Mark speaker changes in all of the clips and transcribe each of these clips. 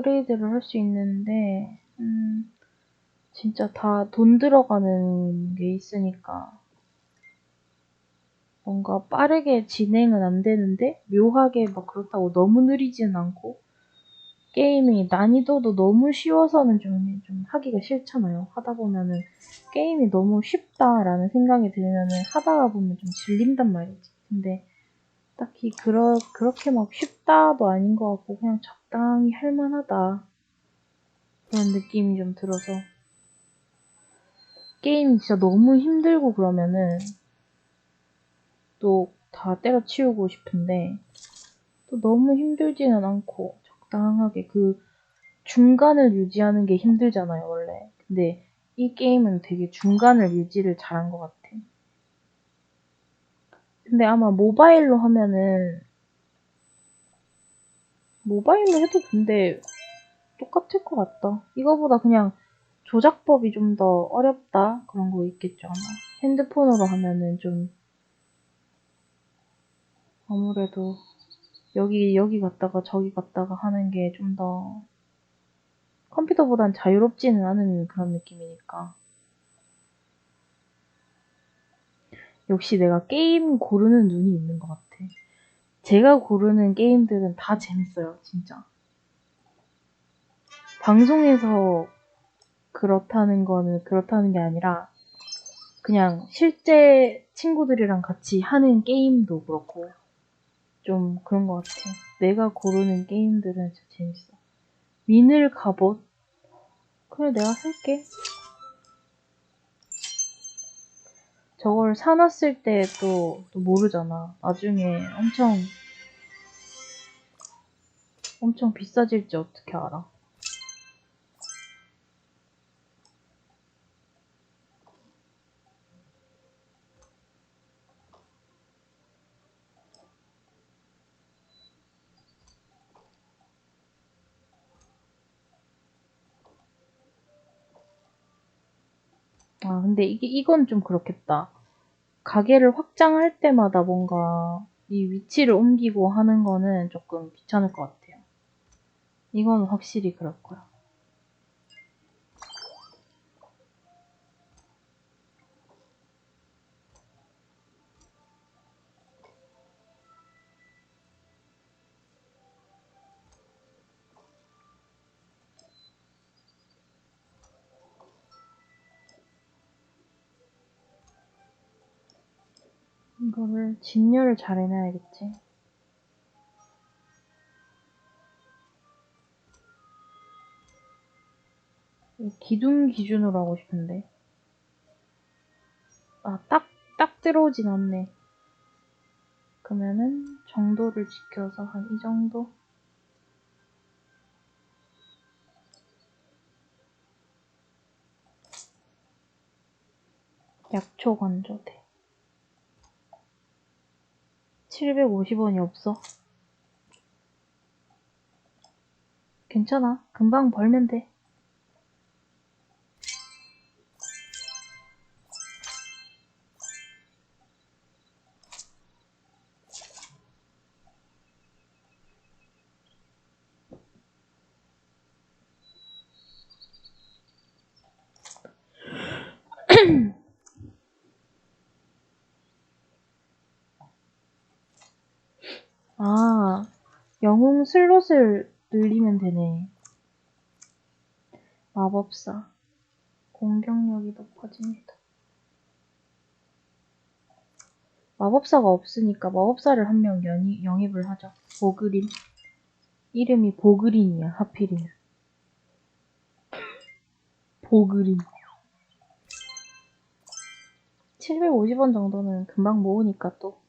Speaker 1: 업그레이드를 할 수 있는데, 음, 진짜 다 돈 들어가는 게 있으니까, 뭔가 빠르게 진행은 안 되는데, 묘하게 막 그렇다고 너무 느리지는 않고, 게임이 난이도도 너무 쉬워서는 좀, 좀 하기가 싫잖아요. 하다 보면은, 게임이 너무 쉽다라는 생각이 들면은, 하다가 보면 좀 질린단 말이지. 근데, 딱히 그러, 그렇게 막 쉽다도 아닌 것 같고 그냥 적당히 할만하다. 그런 느낌이 좀 들어서. 게임 진짜 너무 힘들고 그러면은 또 다 때려치우고 싶은데 또 너무 힘들지는 않고 적당하게 그 중간을 유지하는 게 힘들잖아요 원래. 근데 이 게임은 되게 중간을 유지를 잘한 것 같아. 근데 아마 모바일로 하면은 모바일로 해도 근데 똑같을 것 같다. 이거보다 그냥 조작법이 좀 더 어렵다 그런 거 있겠죠 아마. 핸드폰으로 하면은 좀 아무래도 여기 여기 갔다가 저기 갔다가 하는 게 좀 더 컴퓨터보단 자유롭지는 않은 그런 느낌이니까. 역시 내가 게임 고르는 눈이 있는 것 같아. 제가 고르는 게임들은 다 재밌어요, 진짜. 방송에서 그렇다는 거는 그렇다는 게 아니라, 그냥 실제 친구들이랑 같이 하는 게임도 그렇고, 좀 그런 것 같아. 내가 고르는 게임들은 진짜 재밌어. 민을 갑옷? 그래, 내가 살게. 저걸 사놨을 때 또 모르잖아. 나중에 엄청 엄청 비싸질지 어떻게 알아? 아, 근데 이게, 이건 좀 그렇겠다. 가게를 확장할 때마다 뭔가 이 위치를 옮기고 하는 거는 조금 귀찮을 것 같아요. 이건 확실히 그럴 거야. 이거를 진열을 잘 해놔야겠지. 기둥 기준으로 하고 싶은데. 아, 딱, 딱 들어오진 않네. 그러면은 정도를 지켜서 한 이 정도? 약초 건조대. 750원이 없어. 괜찮아. 금방 벌면 돼. 아, 영웅 슬롯을 늘리면 되네. 마법사. 공격력이 높아집니다. 마법사가 없으니까 마법사를 한 명 영입을 하자. 보그린. 이름이 보그린이야, 하필이면. 보그린. 750원 정도는 금방 모으니까 또.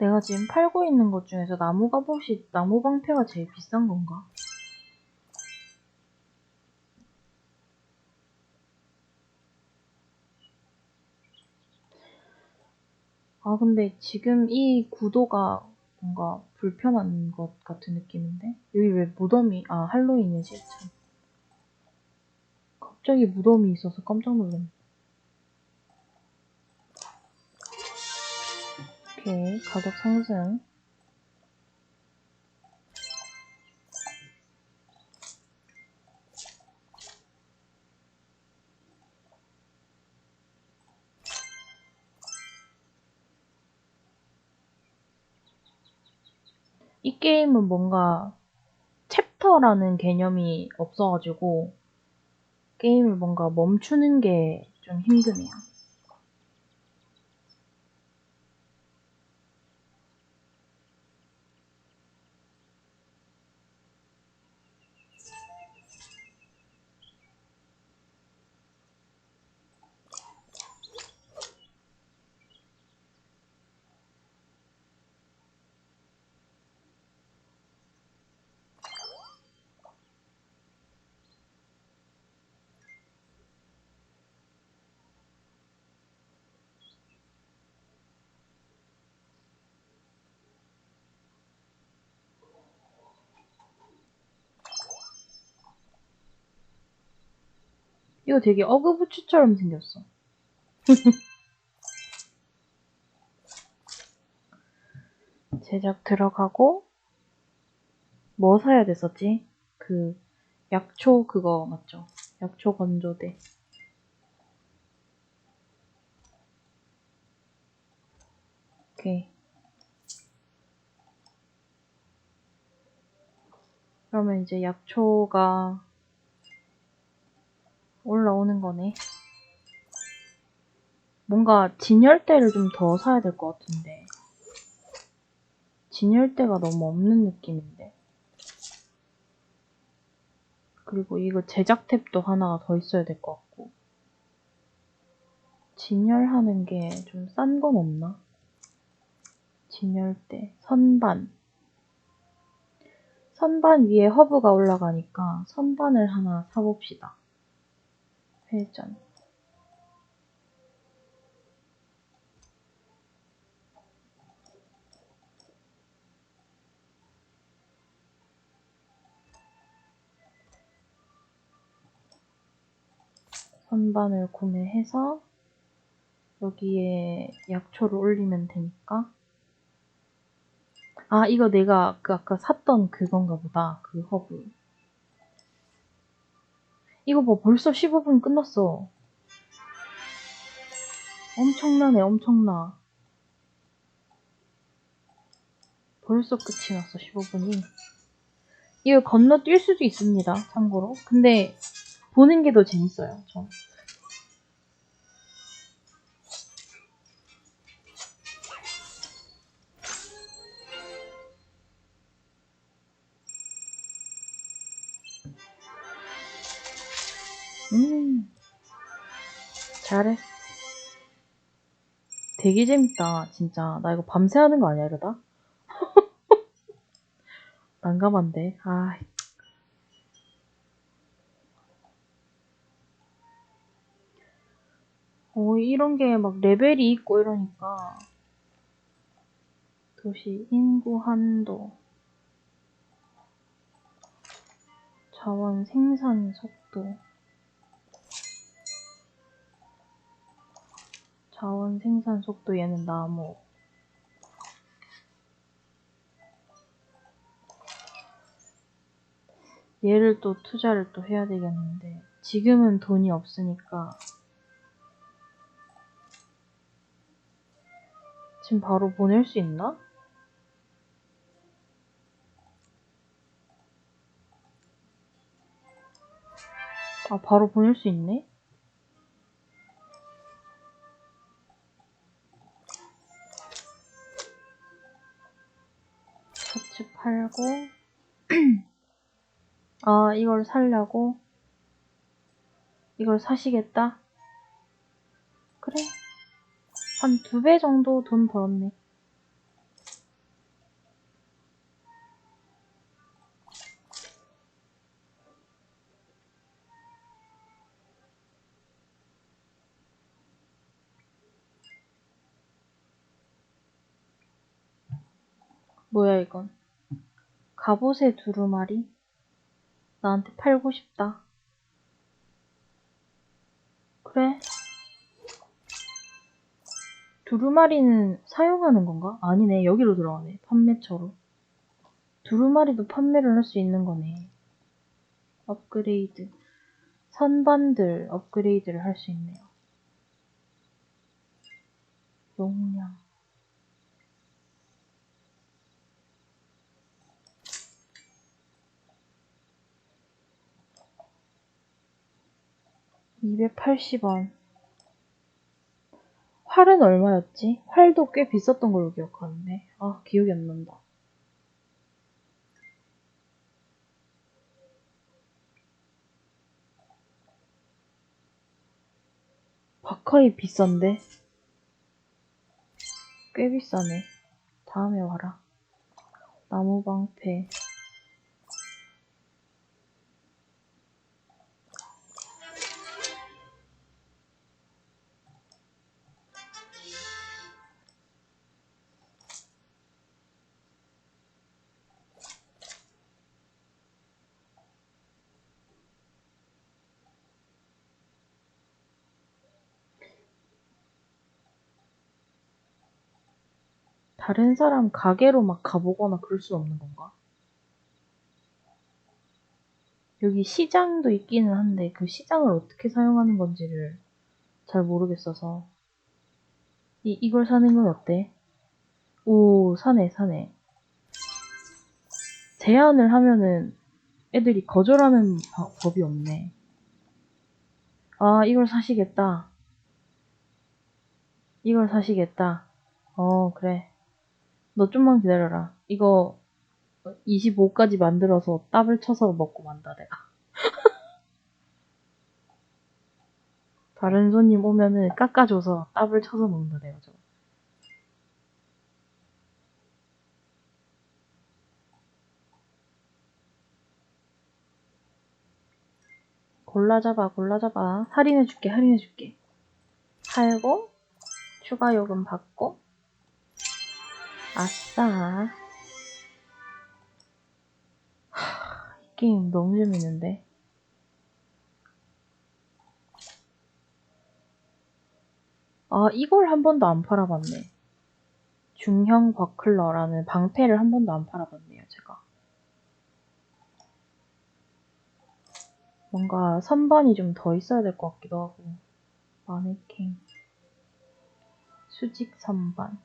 Speaker 1: 내가 지금 팔고 있는 것 중에서 나무 갑옷이 나무 방패가 제일 비싼 건가? 아 근데 지금 이 구도가 뭔가 불편한 것 같은 느낌인데? 여기 왜 무덤이 아 할로윈이지 참. 갑자기 무덤이 있어서 깜짝 놀랐네 오케이 가격 상승 이 게임은 뭔가 챕터라는 개념이 없어가지고 게임을 뭔가 멈추는 게 좀 힘드네요. 이거 되게 어그부츠처럼 생겼어. 제작 들어가고 뭐 사야 됐었지? 그 약초 그거 맞죠? 약초 건조대. 오케이. 그러면 이제 약초가 올라오는 거네. 뭔가 진열대를 좀 더 사야 될 것 같은데. 진열대가 너무 없는 느낌인데. 그리고 이거 제작 탭도 하나가 더 있어야 될 것 같고. 진열하는 게 좀 싼 건 없나? 진열대, 선반. 선반 위에 허브가 올라가니까 선반을 하나 사봅시다. 회전. 선반을 구매해서 여기에 약초를 올리면 되니까. 아 이거 내가 그 아까 샀던 그건가 보다. 그 허브 이거 뭐 벌써 15분 끝났어. 엄청나네 엄청나. 벌써 끝이 났어 15분이. 이거 건너뛸 수도 있습니다 참고로. 근데 보는 게 더 재밌어요 전 잘했어. 되게 재밌다, 진짜. 나 이거 밤새 하는 거 아니야, 이러다? 난감한데. 아, 어, 이런 게 막 레벨이 있고 이러니까. 도시 인구 한도. 자원 생산 속도. 자원 생산 속도 얘는 나무. 얘를 또 투자를 또 해야 되겠는데 지금은 돈이 없으니까 지금 바로 보낼 수 있나? 아 바로 보낼 수 있네? 팔고 아 이걸 살려고? 이걸 사시겠다? 그래. 한 두 배 정도 돈 벌었네. 뭐야 이건? 갑옷의 두루마리? 나한테 팔고 싶다. 그래. 두루마리는 사용하는 건가? 아니네. 여기로 들어가네. 판매처로. 두루마리도 판매를 할 수 있는 거네. 업그레이드. 선반들 업그레이드를 할 수 있네요. 용량. (280원) 활은 얼마였지? 활도 꽤 비쌌던 걸로 기억하는데. 아 기억이 안 난다. 바카이 비싼데? 꽤 비싸네. 다음에 와라. 나무방패 다른 사람 가게로 막 가보거나 그럴 수 없는 건가? 여기 시장도 있기는 한데 그 시장을 어떻게 사용하는 건지를 잘 모르겠어서. 이, 이걸 사는 건 어때? 오 사네 사네. 제안을 하면은 애들이 거절하는 바- 법이 없네. 아 이걸 사시겠다. 이걸 사시겠다. 어 그래 너 좀만 기다려라. 이거 25까지 만들어서 따블 쳐서 먹고 만다 내가. 다른 손님 오면은 깎아줘서 따블 쳐서 먹는다 내가 저거. 골라 잡아 골라 잡아 할인해 줄게 할인해 줄게 팔고 추가 요금 받고 아싸. 하, 이 게임 너무 재밌는데. 아, 이걸 한 번도 안 팔아봤네. 중형 버클러라는 방패를 한 번도 안 팔아봤네요, 제가. 뭔가 선반이 좀 더 있어야 될 것 같기도 하고. 마네킹. 수직 선반.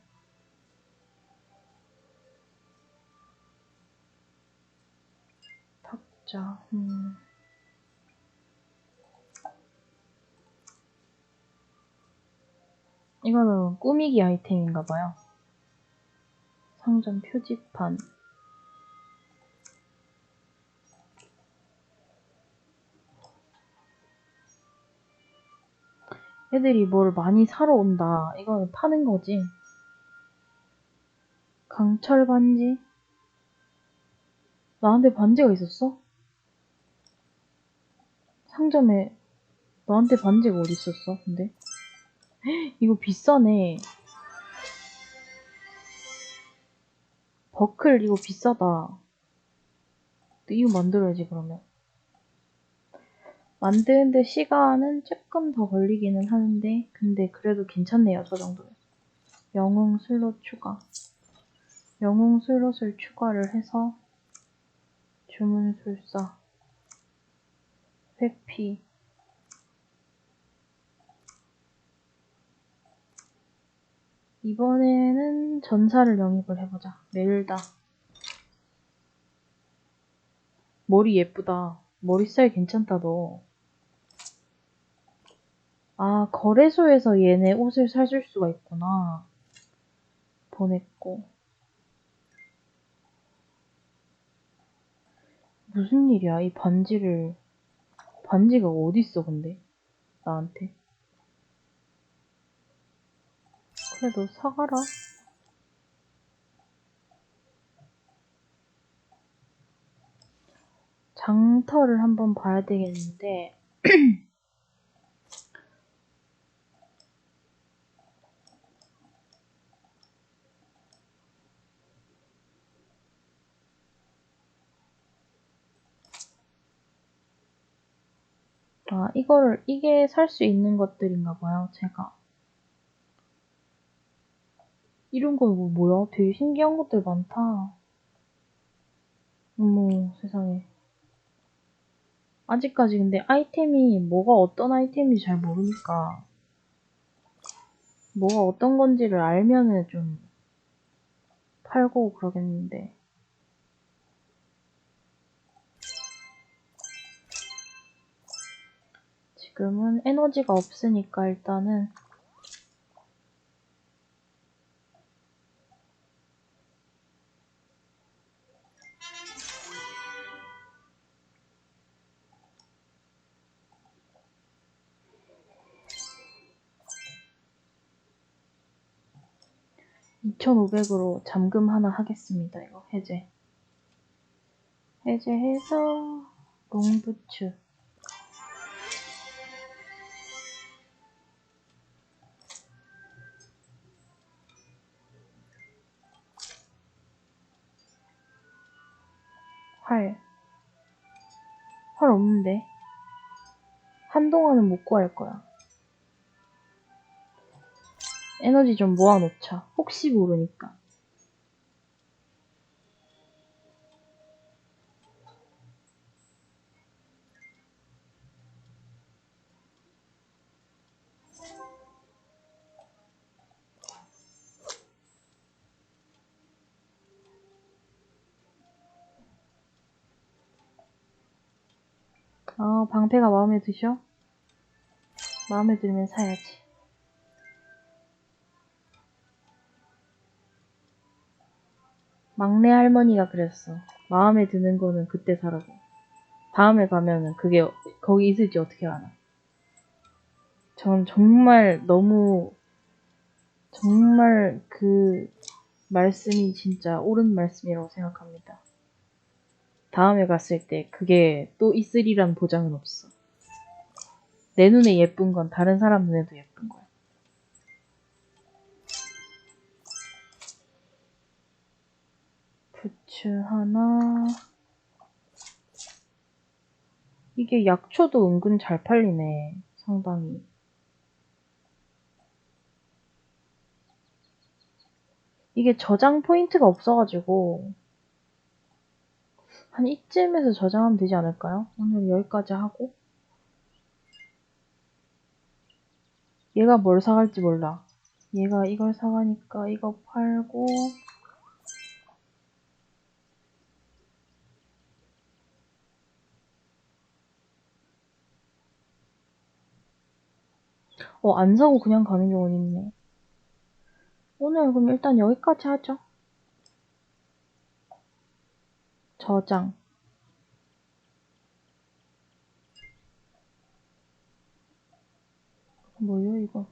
Speaker 1: 자, 음. 이거는 꾸미기 아이템인가 봐요. 상점 표지판. 애들이 뭘 많이 사러 온다. 이거는 파는 거지. 강철 반지? 나한테 반지가 있었어? 상점에 너한테 반지가 어디 있었어? 근데 이거 비싸네. 버클 이거 비싸다. 이거 만들어야지 그러면. 만드는데 시간은 조금 더 걸리기는 하는데 근데 그래도 괜찮네요 저 정도면. 영웅 슬롯 추가. 영웅 슬롯을 추가를 해서 주문 술사 회피 이번에는 전사를 영입을 해보자. 멜다. 머리 예쁘다. 머리 스타일 괜찮다, 너. 아, 거래소에서 얘네 옷을 사줄 수가 있구나. 보냈고. 무슨 일이야, 이 반지를. 반지가 어딨어, 근데? 나한테. 그래, 너 사가라. 장터를 한번 봐야 되겠는데, 아, 이거를, 이게 살 수 있는 것들인가 봐요, 제가. 이런 거 뭐야? 되게 신기한 것들 많다. 어머, 세상에. 아직까지 근데 아이템이 뭐가 어떤 아이템인지 잘 모르니까 뭐가 어떤 건지를 알면은 좀 팔고 그러겠는데. 지금은 에너지가 없으니까 일단은 2,500으로 잠금 하나 하겠습니다. 이거 해제. 해제해서 롱부츠. 한동안은 못 구할 거야. 에너지 좀 모아놓자. 혹시 모르니까. 아, 방패가 마음에 드셔? 마음에 들면 사야지. 막내 할머니가 그랬어. 마음에 드는 거는 그때 사라고. 다음에 가면은 그게 거기 있을지 어떻게 알아. 전 정말 너무 정말 그 말씀이 진짜 옳은 말씀이라고 생각합니다. 다음에 갔을 때 그게 또 있으리란 보장은 없어. 내 눈에 예쁜 건 다른 사람 눈에도 예쁜 거야. 부츠 하나. 이게 약초도 은근 잘 팔리네. 상당히. 이게 저장 포인트가 없어가지고 한 이쯤에서 저장하면 되지 않을까요? 오늘 여기까지 하고 얘가 뭘 사갈지 몰라 얘가 이걸 사가니까 이거 팔고 어, 안 사고 그냥 가는 경우는 있네. 오늘 그럼 일단 여기까지 하죠. 저장. 뭐요 이거?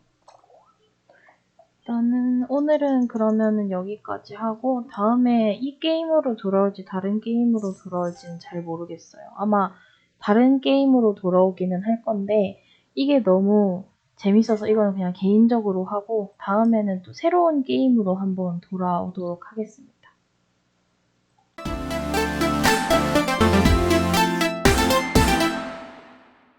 Speaker 1: 일단은 오늘은 그러면은 여기까지 하고 다음에 이 게임으로 돌아올지 다른 게임으로 돌아올지는 잘 모르겠어요. 아마 다른 게임으로 돌아오기는 할 건데 이게 너무 재밌어서 이거는 그냥 개인적으로 하고 다음에는 또 새로운 게임으로 한번 돌아오도록 하겠습니다.